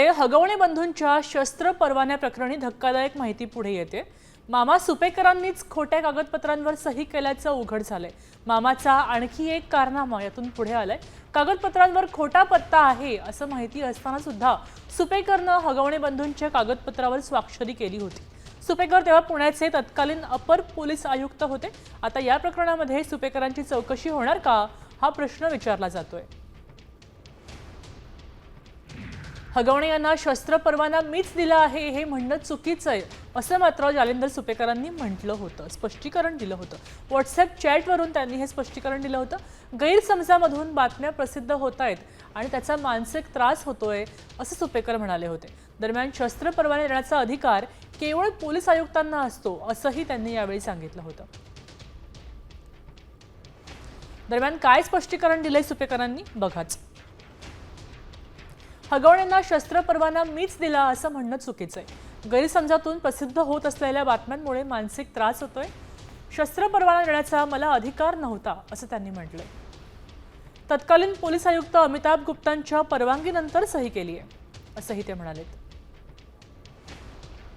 दुसरीकडे हगवणे बंधूंच्या शस्त्र परवान्या प्रकरणी धक्कादायक माहिती पुढे येते. मामा सुपेकरांनीच खोट्या कागदपत्रांवर सही केल्याचं उघड झालंय. मामाचा आणखी एक कारनामा यातून पुढे आलाय. कागदपत्रांवर खोटा पत्ता आहे असं माहिती असताना सुद्धा सुपेकरनं हगवणे बंधूंच्या कागदपत्रावर स्वाक्षरी केली होती. सुपेकर तेव्हा पुण्याचे तत्कालीन अपर पोलीस आयुक्त होते. आता या प्रकरणामध्ये सुपेकरांची चौकशी होणार का? हा प्रश्न विचारला जातोय. हगवणे यांना शस्त्र परवाना मीच दिला आहे हे म्हणणं चुकीचं आहे असं मात्र जालेंदर सुपेकरांनी म्हटलं होतं स्पष्टीकरण दिलं होतं. व्हॉट्सअप चॅटवरून त्यांनी हे स्पष्टीकरण दिलं होतं. गैरसमजामधून बातम्या प्रसिद्ध होत आहेत आणि त्याचा मानसिक त्रास होतोय असं सुपेकर म्हणाले होते. दरम्यान शस्त्र परवाने देण्याचा अधिकार केवळ पोलीस आयुक्तांना असतो असंही त्यांनी यावेळी सांगितलं होतं. दरम्यान काय स्पष्टीकरण दिलंय सुपेकरांनी? बघाच. हगवण्यांना शस्त्र परवाना मीच दिला असं म्हणणं चुकीचं आहे. गैरसमजातून प्रसिद्ध होत असलेल्या बातम्यांमुळे मानसिक त्रास होतोय. शस्त्र परवाना देण्याचा मला अधिकार नव्हता असं त्यांनी म्हटलंय. तत्कालीन पोलीस आयुक्त अमिताभ गुप्तांच्या परवानगीनंतर सही केली आहे असंही ते म्हणालेत.